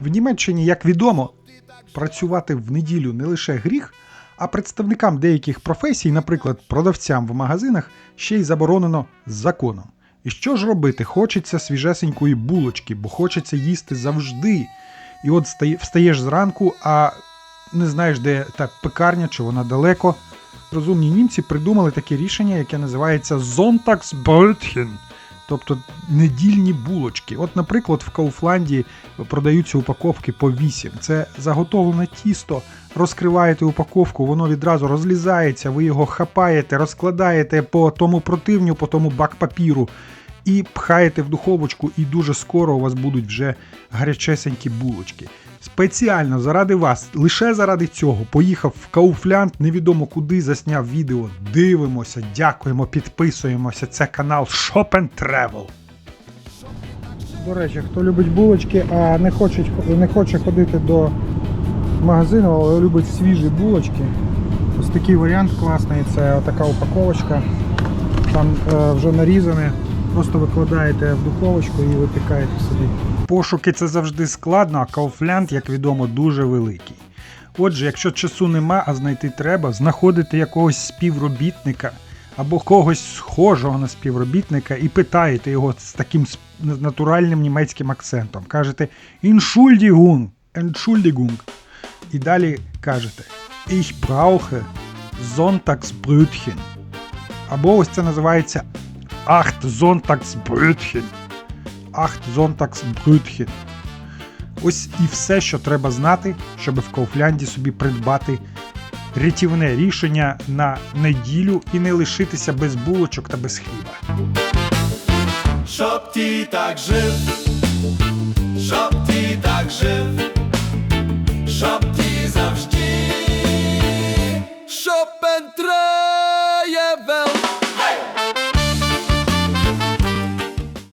В Німеччині, як відомо, працювати в неділю не лише гріх, а представникам деяких професій, наприклад, продавцям в магазинах, ще й заборонено законом. І що ж робити? Хочеться свіжесенької булочки, бо хочеться їсти завжди. І от стає- встаєш зранку, а не знаєш, де та пекарня, чи вона далеко. Розумні німці придумали таке рішення, яке називається Sonntagsbrötchen, тобто недільні булочки. От, наприклад, в Кауфланді продаються упаковки по 8. Це заготовлене тісто. Розкриваєте упаковку, воно відразу розлізається, ви його хапаєте, розкладаєте по тому противню, по тому бак папіру і пхаєте в духовочку, і дуже скоро у вас будуть вже гарячесенькі булочки. Спеціально заради вас, лише заради цього, поїхав в Кауфлянд, невідомо куди засняв відео. Дивимося, дякуємо, підписуємося. Це канал Shop and Travel. До речі, хто любить булочки, а не хоче, не хоче ходити до магазину, але любить свіжі булочки. Ось такий варіант класний, це така упаковочка. Там е, вже нарізане. Просто викладаєте в духовочку і випікаєте собі. Пошуки це завжди складно, а Кауфлянд, як відомо, дуже великий. Отже, якщо часу нема, а знайти треба, знаходите якогось співробітника або когось схожого на співробітника і питаєте його з таким натуральним німецьким акцентом. Кажете Entschuldigung, Entschuldigung. І далі кажете Ich brauche Sonntagsbrötchen. Або ось це називається Acht Sonntagsbrötchen. Acht Sonntagsbrötchen. Ось і все, що треба знати, щоб в Кауфлянді собі придбати рятівне рішення на неділю і не лишитися без булочок та без хліба. Щоб ти так жив, щоб